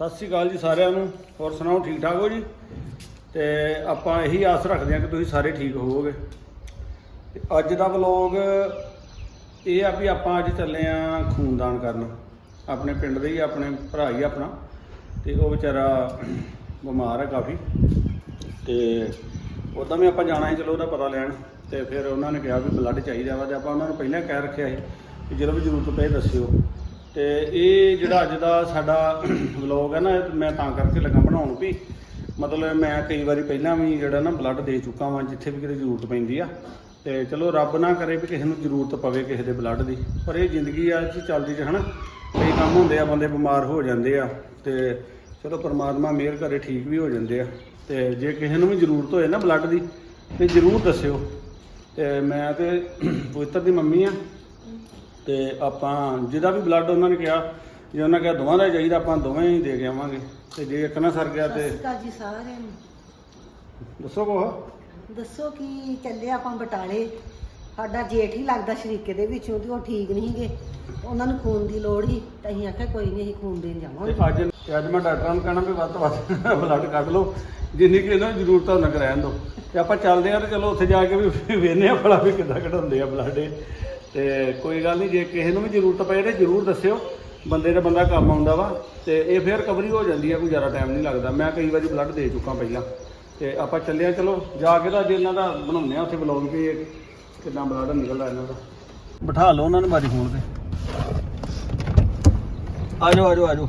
ਸਤਿ ਸ਼੍ਰੀ ਅਕਾਲ ਜੀ ਸਾਰਿਆਂ ਨੂੰ। ਹੋਰ ਸੁਣਾਓ, ਠੀਕ ਠਾਕ ਹੋ ਜੀ? ਤੇ ਆਪਾਂ ਇਹੀ ਆਸ ਰੱਖਦੇ ਹਾਂ ਕਿ ਤੁਸੀਂ ਸਾਰੇ ਠੀਕ ਹੋਵੋਗੇ। ਤੇ ਅੱਜ ਦਾ ਵਲੌਗ ਇਹ ਆ ਵੀ ਆਪਾਂ ਅੱਜ ਚੱਲੇ ਆ ਖੂਨਦਾਨ ਕਰਨ। ਆਪਣੇ ਪਿੰਡ ਦੇ ਹੀ, ਆਪਣੇ ਭਰਾ ਹੀ, ਆਪਣਾ। ਤੇ ਉਹ ਵਿਚਾਰਾ ਬਿਮਾਰ ਹੈ ਕਾਫੀ। ਤੇ ਉਦਾਂ ਵੀ ਆਪਾਂ ਜਾਣਾ ਸੀ, ਚਲੋ ਉਹਦਾ ਪਤਾ ਲੈਣ। ਤੇ ਫਿਰ ਉਹਨਾਂ ਨੇ ਕਿਹਾ ਵੀ ਬਲੱਡ ਚਾਹੀਦਾ ਵਾ ਤੇ ਆਪਾਂ ਉਹਨਾਂ ਨੂੰ ਪਹਿਲਾਂ ਕਹਿ ਰੱਖਿਆ ਸੀ ਕਿ ਜਦੋਂ ਵੀ ਜ਼ਰੂਰਤ ਪਏ ਦੱਸਿਓ। ਤੇ ਇਹ ਜਿਹੜਾ ਅੱਜ ਦਾ ਸਾਡਾ ਵਲੌਗ ਹੈ ਨਾ ਮੈਂ ਤਾਂ ਕਰਕੇ ਲੱਗਾ ਬਣਾਉਣ ਵੀ। ਮਤਲਬ ਮੈਂ ਕਈ ਵਾਰੀ ਪਹਿਲਾਂ ਵੀ ਜਿਹੜਾ ਨਾ ਬਲੱਡ ਦੇ ਚੁੱਕਾ ਵਾਂ, ਜਿੱਥੇ ਵੀ ਕਿਤੇ ਜ਼ਰੂਰਤ ਪੈਂਦੀ ਆ। ਤੇ ਚਲੋ ਰੱਬ ਨਾ ਕਰੇ ਵੀ ਕਿਸੇ ਨੂੰ ਜ਼ਰੂਰਤ ਪਵੇ ਕਿਸੇ ਦੇ ਬਲੱਡ ਦੀ। ਪਰ ਇਹ ਜ਼ਿੰਦਗੀ ਆ ਚ ਚੱਲਦੀ ਚ ਹਨਾ। ਕਈ ਕੰਮ ਹੁੰਦੇ ਆ, ਬੰਦੇ ਬਿਮਾਰ ਹੋ ਜਾਂਦੇ ਆ। ਤੇ ਚਲੋ ਪਰਮਾਤਮਾ ਮਿਹਰ ਕਰੇ, ਠੀਕ ਵੀ ਹੋ ਜਾਂਦੇ ਆ। ਤੇ ਜੇ ਕਿਸੇ ਨੂੰ ਵੀ ਜ਼ਰੂਰਤ ਹੋਏ ਨਾ ਬਲੱਡ ਦੀ, ਤੇ ਜ਼ਰੂਰ ਦੱਸਿਓ। ਤੇ ਮੈਂ ਤੇ ਪਵਿੱਤਰ ਦੀ ਮੰਮੀ ਆ। ਤੇ ਆਪਾਂ ਜਿਹਦਾ ਵੀ ਬਲੱਡ ਉਹਨਾਂ ਨੇ ਕਿਹਾ ਜੇ ਉਹਨਾਂ ਕਿਹਾ ਦੋਵਾਂ ਦਾ ਹੀ ਚਾਹੀਦਾ ਆਪਾਂ ਦੋਵੇਂ ਹੀ ਦੇ ਕੇ ਆਵਾਂਗੇ। ਤੇ ਜੇ ਇੱਕ ਨਾ ਸਰ ਗਿਆ ਤੇ ਸ਼੍ਰੀ ਅਕਾਲ ਜੀ ਸਾਰਿਆਂ ਨੂੰ। ਦੱਸੋ ਕੋਹ ਦੱਸੋ ਕਿ ਚੱਲੇ ਆਪਾਂ ਬਟਾਲੇ? ਸਾਡਾ ਜੇਠ ਹੀ ਲੱਗਦਾ ਸ਼ਰੀਕੇ ਦੇ ਵਿੱਚੋਂ ਤੇ ਉਹ ਠੀਕ ਨਹੀਂ ਗੇ ਉਹਨਾਂ ਨੂੰ ਖੂਨ ਦੀ ਲੋੜ ਸੀ ਤਾਂ ਅਸੀਂ ਆਖਿਆ ਕੋਈ ਨਹੀਂ ਅਸੀਂ ਖੂਨ ਦੇਣ ਤੇ ਜਾਵਾਂਗੇ। ਅੱਜ ਤੇ ਅੱਜ ਮੈਂ ਡਾਕਟਰਾਂ ਨੂੰ ਕਹਿਣਾ ਵੀ ਵੱਧ ਤੋਂ ਵੱਧ ਬਲੱਡ ਕੱਢ ਲਓ। ਜਿੰਨੀ ਕਿ ਇਹਨਾਂ ਨੂੰ ਜ਼ਰੂਰਤ ਆ ਉਹਨਾਂ ਕਰਾਇਣ ਦੋ ਤੇ ਆਪਾਂ ਚੱਲਦੇ ਆ ਤੇ ਚਲੋ ਉੱਥੇ ਜਾ ਕੇ ਵੀ ਵੇਖਨੇ ਆ ਭਲਾ ਵੀ ਕਿੱਦਾਂ ਕਢਾਉਂਦੇ ਆ ਬਲੱਡ ਇਹ। ਤੇ ਕੋਈ ਗੱਲ ਨਹੀਂ, ਜੇ ਕਿਸੇ ਨੂੰ ਵੀ ਜ਼ਰੂਰਤ ਪਏ ਤੇ ਜ਼ਰੂਰ ਦੱਸਿਓ। ਬੰਦੇ ਦਾ ਬੰਦਾ ਕੰਮ ਆਉਂਦਾ ਵਾ ਤੇ ਇਹ ਫੇਰ ਰਿਕਵਰੀ ਹੋ ਜਾਂਦੀ ਆ, ਕੋਈ ਜ਼ਿਆਦਾ ਟਾਈਮ ਨਹੀਂ ਲੱਗਦਾ। ਮੈਂ ਕਈ ਵਾਰੀ ਬਲੱਡ ਦੇ ਚੁੱਕਾ ਪਹਿਲਾਂ। ਤੇ ਆਪਾਂ ਚੱਲਿਆ, ਚਲੋ, ਜਾ ਕੇ ਤਾਂ ਅੱਜ ਇਹਨਾਂ ਦਾ ਬਣਾਉਂਦੇ ਆ ਉੱਥੇ ਬਲੌਗ ਵੀ ਕਿੰਨਾ ਬਲੱਡ ਨਿਕਲਦਾ ਇਹਨਾਂ ਦਾ। ਬਿਠਾ ਲਓ ਉਹਨਾਂ ਨੂੰ ਮਾਰੀ ਫੋਨ ਤੇ। ਆ ਜਾਓ ਆ ਜਾਓ ਆ ਜਾਓ।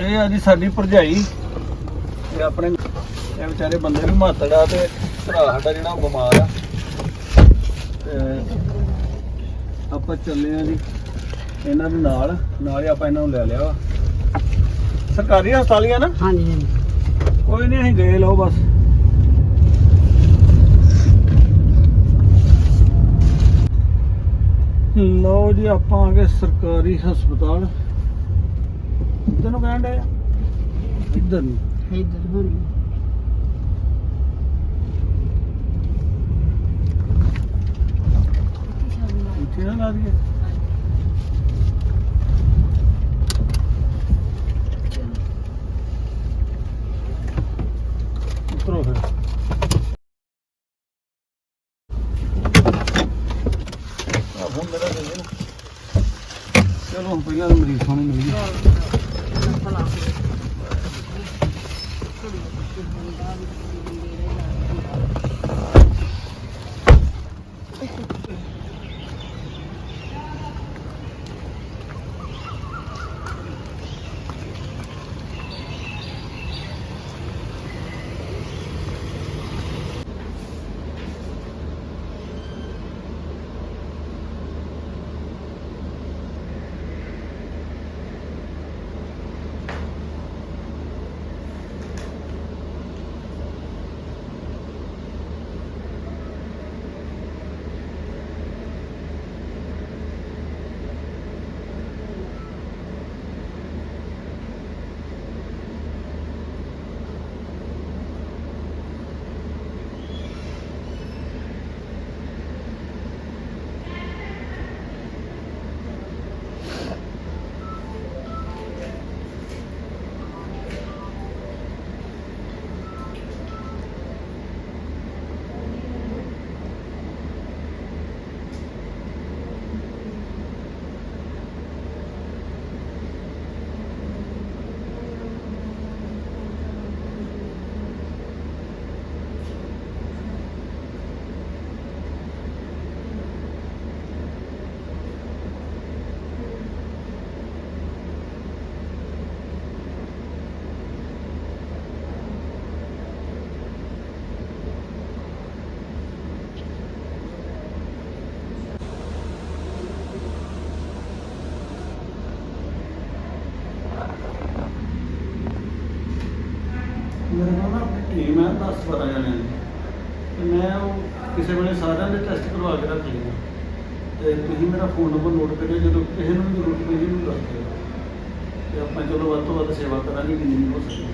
ਇਹ ਆ ਜੀ ਸਾਡੀ ਭਰਜਾਈ। ਤੇ ਆਪਣੇ ਇਹ ਵਿਚਾਰੇ ਬੰਦੇ ਵੀ ਮਾਤੜਾ ਤੇ ਭਰਾ ਸਾਡਾ ਜਿਹੜਾ ਉਹ ਬਿਮਾਰ ਆ। ਤੇ ਆਪਾਂ ਚੱਲੇ ਆ ਜੀ ਇਹਨਾਂ ਦੇ ਨਾਲ ਨਾਲ ਹੀ ਆਪਾਂ ਇਹਨਾਂ ਨੂੰ ਲੈ ਲਿਆ ਵਾ। ਸਰਕਾਰੀ ਹਸਪਤਾਲ ਹੀ ਆ ਨਾ? ਹਾਂਜੀ ਹਾਂਜੀ। ਕੋਈ ਨਹੀਂ ਅਸੀਂ ਗਏ ਲਓ ਬਸ। ਲਓ ਜੀ ਆਪਾਂ ਆ ਗਏ ਸਰਕਾਰੀ ਹਸਪਤਾਲ। ਇੱਧਰ ਨੂੰ ਕਹਿਣ ਡਿਆ ਇੱਧਰ ਨੂੰ। ਇੱਧਰ ਹੁਣ ਇੱਥੇ ਲਾ ਦਈਏ। ਉਤਰੋ ਫਿਰ। ਆ ਫੋਨ ਮੇਰਾ ਦੇ ਦੇ ਚਲੋ ਹੁਣ ਪਹਿਲਾਂ ਮਰੀਜ਼ ਨੂੰ ਮਿਲ ਗਈ 10 12 ਜਣਿਆਂ ਦੀ ਤੇ ਮੈਂ ਉਹ ਕਿਸੇ ਵੇਲੇ ਸਾਰਿਆਂ ਦੇ ਟੈਸਟ ਕਰਵਾ ਕੇ ਰੱਖ ਲੈਂਦਾ ਤੇ ਤੁਸੀਂ ਮੇਰਾ ਫੋਨ ਨੰਬਰ ਨੋਟ ਕਰਿਓ, ਜਦੋਂ ਕਿਸੇ ਨੂੰ ਵੀ ਜ਼ਰੂਰਤ ਪਈ ਮੈਨੂੰ ਦੱਸ ਦਿਓ। ਤੇ ਆਪਾਂ ਚਲੋ ਵੱਧ ਤੋਂ ਵੱਧ ਸੇਵਾ ਕਰਾਂਗੇ, ਜਿੰਨੀ ਵੀ ਹੋ ਸਕੇ।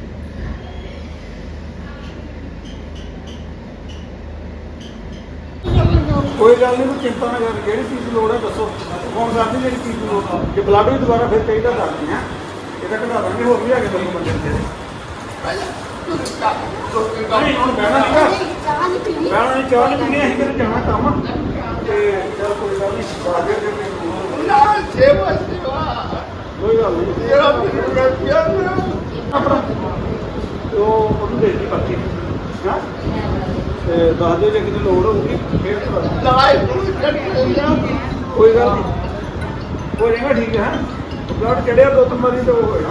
ਕੋਈ ਗੱਲ ਨਹੀਂ ਕੋਈ ਚਿੰਤਾ ਨਾ ਕਰ। ਜਿਹੜੀ ਚੀਜ਼ ਦੀ ਲੋੜ ਹੈ, ਦੱਸੋ। ਫੋਨ ਕਰਦੀ ਜਿਹੜੀ ਚੀਜ਼ ਦੀ ਲੋੜ ਆ। ਜੇ ਬਲੱਡ ਵੀ ਦੁਬਾਰਾ ਫਿਰ ਚਾਹੀਦਾ ਦੱਸਦੀ ਹੈ। ਇਹਦਾ ਕਢਾ ਦਾਂਗੇ, ਹੋਰ ਵੀ ਹੈਗੇ ਤੁਹਾਨੂੰ ਬੰਦੇ ਤੇਰੇ ਨਹੀਂ ਹੁਣ ਬਹਿਣਾ ਨਹੀਂ ਬਹਿਣਾ ਨਹੀਂ ਚਾਹ ਨਹੀਂ ਪੀਣੀ ਅਸੀਂ ਕਿਤੇ ਜਾਣਾ ਕੰਮ ਤੇ ਚਲ ਕੋਈ ਗੱਲ ਨਹੀਂ। ਬਾਅਦ ਵਿੱਚ ਫਿਰ ਕੋਈ ਗੱਲ ਨਹੀਂ ਆਪਣਾ ਉਹ ਉਹਨੂੰ ਦੇ ਦੀ ਪੱਕੀ ਹਾਂ ਤੇ ਦੱਸ ਦਿਓ ਜੇ ਕਿਤੇ ਲੋੜ ਹੋਊਗੀ ਫਿਰ ਕੋਈ ਗੱਲ ਨਹੀਂ ਹੋ ਨਹੀਂ ਠੀਕ ਹੈ। ਬਲੱਡ ਚੜਿਆ ਦੋ ਤਿੰਨ ਤੇ ਉਹ ਹੋਇਆ।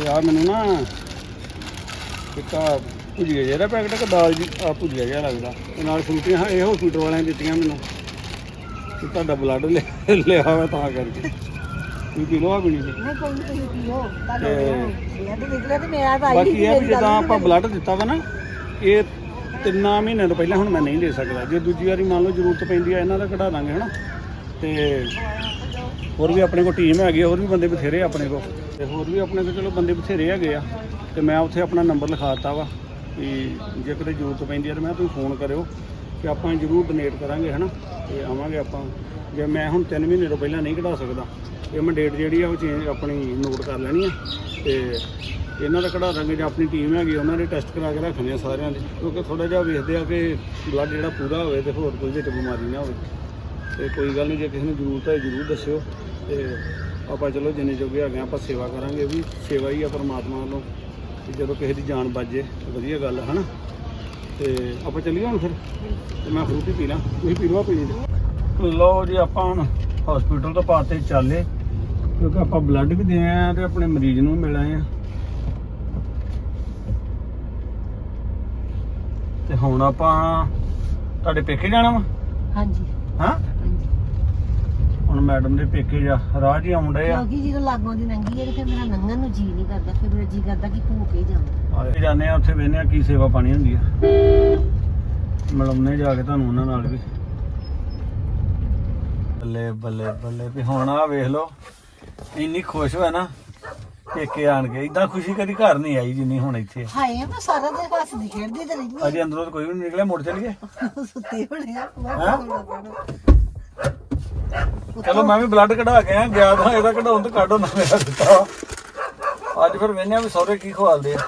ਤੇ ਆ ਮੈਨੂੰ ਨਾ ਇੱਕ ਆ ਭੁਜੀਆ ਜਿਹੜਾ ਪੈਕਟ ਕਿ ਦਾਲ ਜੀ ਆ ਭੁਜੀਆ ਜਿਹਾ ਲੱਗਦਾ। ਤੇ ਨਾਲ ਫਰੂਟੀਆਂ ਇਹ ਹਸਪੀਟਲ ਵਾਲਿਆਂ ਦਿੱਤੀਆਂ ਮੈਨੂੰ। ਕਿ ਤੁਹਾਡਾ ਬਲੱਡ ਲਿਆ ਹੋਇਆ ਤਾਂ ਕਰਕੇ। ਤੁਸੀਂ ਪੀ ਲਓ ਆ ਤੇ। ਨਹੀਂ ਕੋਈ ਨਹੀਂ ਪੀਓ। ਤੁਹਾਡਾ ਤੇ- ਇਹ ਤਾਂ ਨਿਕਲਿਆ ਤੇ ਮੈਂ ਤਾਂ ਆਈ ਬਾਕੀ ਇਹ ਵੀ ਜਦੋਂ ਆਪਾਂ ਬਲੱਡ ਦਿੱਤਾ ਵਾ ਨਾ ਇਹ ਤਿੰਨਾਂ ਮਹੀਨਿਆਂ ਤੋਂ ਪਹਿਲਾਂ ਹੁਣ ਮੈਂ ਨਹੀਂ ਦੇ ਸਕਦਾ। ਜੇ ਦੂਜੀ ਵਾਰੀ ਮੰਨ ਲਓ ਜ਼ਰੂਰਤ ਪੈਂਦੀ ਆ ਇਹਨਾਂ ਦਾ ਕਢਾ ਦਾਂਗੇ ਹਨਾ? ਤੇ ਹੋਰ ਵੀ ਆਪਣੇ ਕੋਲ ਟੀਮ ਹੈਗੀ ਆ, ਹੋਰ ਵੀ ਬੰਦੇ ਬਥੇਰੇ ਆ ਆਪਣੇ ਕੋਲ। ਤੇ ਹੋਰ ਵੀ ਆਪਣੇ ਕੋਲ ਚਲੋ ਬੰਦੇ ਬਥੇਰੇ ਹੈਗੇ ਆ। ਤੇ ਮੈਂ ਉੱਥੇ ਆਪਣਾ ਨੰਬਰ ਲਿਖਾ ਦਿੱਤਾ ਵਾ ਵੀ ਜੇ ਕਿਤੇ ਜ਼ਰੂਰਤ ਪੈਂਦੀ ਆ ਤਾਂ ਮੈਂ ਤੁਸੀਂ ਫੋਨ ਕਰਿਓ ਕਿ ਆਪਾਂ ਜ਼ਰੂਰ ਡੋਨੇਟ ਕਰਾਂਗੇ ਹਨਾ? ਤੇ ਆਵਾਂਗੇ ਆਪਾਂ। ਜੇ ਮੈਂ ਹੁਣ 3 ਮਹੀਨੇ ਤੋਂ ਪਹਿਲਾਂ ਨਹੀਂ ਕਢਾ ਸਕਦਾ ਇਹ ਮੈਂ ਡੇਟ ਜਿਹੜੀ ਆ ਉਹ ਚੇਂਜ ਆਪਣੀ ਨੋਟ ਕਰ ਲੈਣੀ ਆ। ਤੇ ਇਹਨਾਂ ਦਾ ਕਢਾ ਦਾਂਗੇ ਜਾਂ ਆਪਣੀ ਟੀਮ ਹੈਗੀ ਉਹਨਾਂ ਦੇ ਟੈਸਟ ਕਰਾ ਕੇ ਰੱਖਣੇ ਆ ਸਾਰਿਆਂ ਦੇ। ਕਿਉਂਕਿ ਥੋੜਾ ਜਿਹਾ ਵੇਖਦੇ ਆ ਕਿ ਬਲੱਡ ਜਿਹੜਾ ਪੂਰਾ ਹੋਵੇ ਤੇ ਹੋਰ ਕੋਈ ਵਿੱਚ ਬਿਮਾਰੀ ਨਾ ਹੋਵੇ। ਤੇ ਕੋਈ ਗੱਲ ਨਹੀਂ, ਜੇ ਕਿਸੇ ਨੂੰ ਜ਼ਰੂਰਤ ਹੈ ਜ਼ਰੂਰ ਦੱਸਿਓ ਤੇ ਆਪਾਂ ਚਲੋ ਜਿੰਨੇ ਜੋਗੇ ਹੈਗੇ ਆ ਆਪਾਂ ਸੇਵਾ ਕਰਾਂਗੇ ਵੀ ਸੇਵਾ ਹੀ ਆ ਪਰਮਾਤਮਾ ਵੱਲੋਂ। ਤੇ ਜਦੋਂ ਕਿਸੇ ਦੀ ਜਾਨ ਬਚੇ, ਵਧੀਆ ਗੱਲ ਹੈ ਹਨਾ? ਤੇ ਆਪਾਂ ਚੱਲੀਏ ਹੁਣ ਫਿਰ? ਤੇ ਮੈਂ ਫਰੂਟੀ ਪੀ ਲਾਂ। ਤੁਸੀਂ ਪੀ ਲਓ ਪੀਣੀ ਲਓ ਜੀ, ਆਪਾਂ ਹੁਣ ਹਸਪੀਟਲ ਤੋਂ ਪਾਤੇ ਚੱਲੇ। ਕਿਉਂਕਿ ਆਪਾਂ ਬਲੱਡ ਵੀ ਦੇ ਆ ਤੇ ਆਪਣੇ ਮਰੀਜ਼ ਨੂੰ ਮਿਲ ਆਏ ਆ। ਤੇ ਹੁਣ ਆਪਾਂ ਤੁਹਾਡੇ ਪੇਕੇ ਜਾਣਾ ਵਾ? ਹਾਂਜੀ। ਹਾਂ? ਹੁਣ ਮੈਡਮ ਦੇ ਪੇਕੇ ਜਾ ਰਾਹ ਆਉਣ ਡਏ ਆ। ਕਿਉਂਕਿ ਜਦੋਂ ਲਾਗੋਂ ਦੀ ਲੰਘੀ ਹੈ ਤੇ ਫਿਰ ਮੇਰਾ ਲੰਘਣ ਨੂੰ ਜੀ ਨਹੀਂ ਕਰਦਾ ਫਿਰ ਮੇਰਾ ਜੀ ਕਰਦਾ ਕਿ ਭੂਖ ਹੀ ਜਾਵਾਂ। ਆਏ ਜਾਂਦੇ ਆ ਉੱਥੇ ਵੇਖਦੇ ਆ ਕੀ ਸੇਵਾ ਪਾਣੀ ਹੁੰਦੀ ਆ। ਮਿਲਾਉਣੇ ਜਾ ਕੇ ਤੁਹਾਨੂੰ ਉਹਨਾਂ ਨਾਲ ਵੀ। ਬੱਲੇ ਬੱਲੇ ਬੱਲੇ ਵੀ ਹੁਣ ਆ ਵੇਖ ਲਓ ਇੰਨੀ ਖੁਸ਼ ਹੋਇਆ ਨਾ ਪੇਕੇ ਆਣ ਕੇ ਇਦਾਂ ਖੁਸ਼ੀ ਕਦੀ ਘਰ ਨਹੀਂ ਆਈ ਜਿੰਨੀ ਹੁਣ ਇੱਥੇ ਹਾਏ ਮੈਂ ਸਾਰਾ ਦਿਨ ਹੱਸਦੀ ਖੇਡਦੀ ਤੇ ਰਹਿੰਦੀ ਅਜੇ ਅੰਦਰੋਂ ਤਾਂ ਕੋਈ ਵੀ ਨਹੀਂ ਨਿਕਲਿਆ ਮੁੜ ਚਲੀਏ ਸੁੱਤੇ ਹੋਣੇ ਆ ਮੈਂ ਹੈਂ? ਚਲੋ ਮੈਂ ਵੀ ਬਲੱਡ ਕਢਾ ਕੇ ਆ ਗਿਆ ਤਾਂ ਇਹਦਾ ਕਢਾਉਣ ਤੋਂ ਕੱਢੋ ਨਾ ਮੇਰਾ ਦਿੱਤਾ। ਅੱਜ ਫਿਰ ਵੇਖਦੇ ਆ ਵੀ ਸਹੁਰੇ ਕੀ ਖਵਾਲਦੇ ਆ।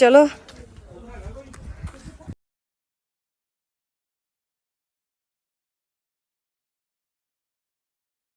ਚਲੋ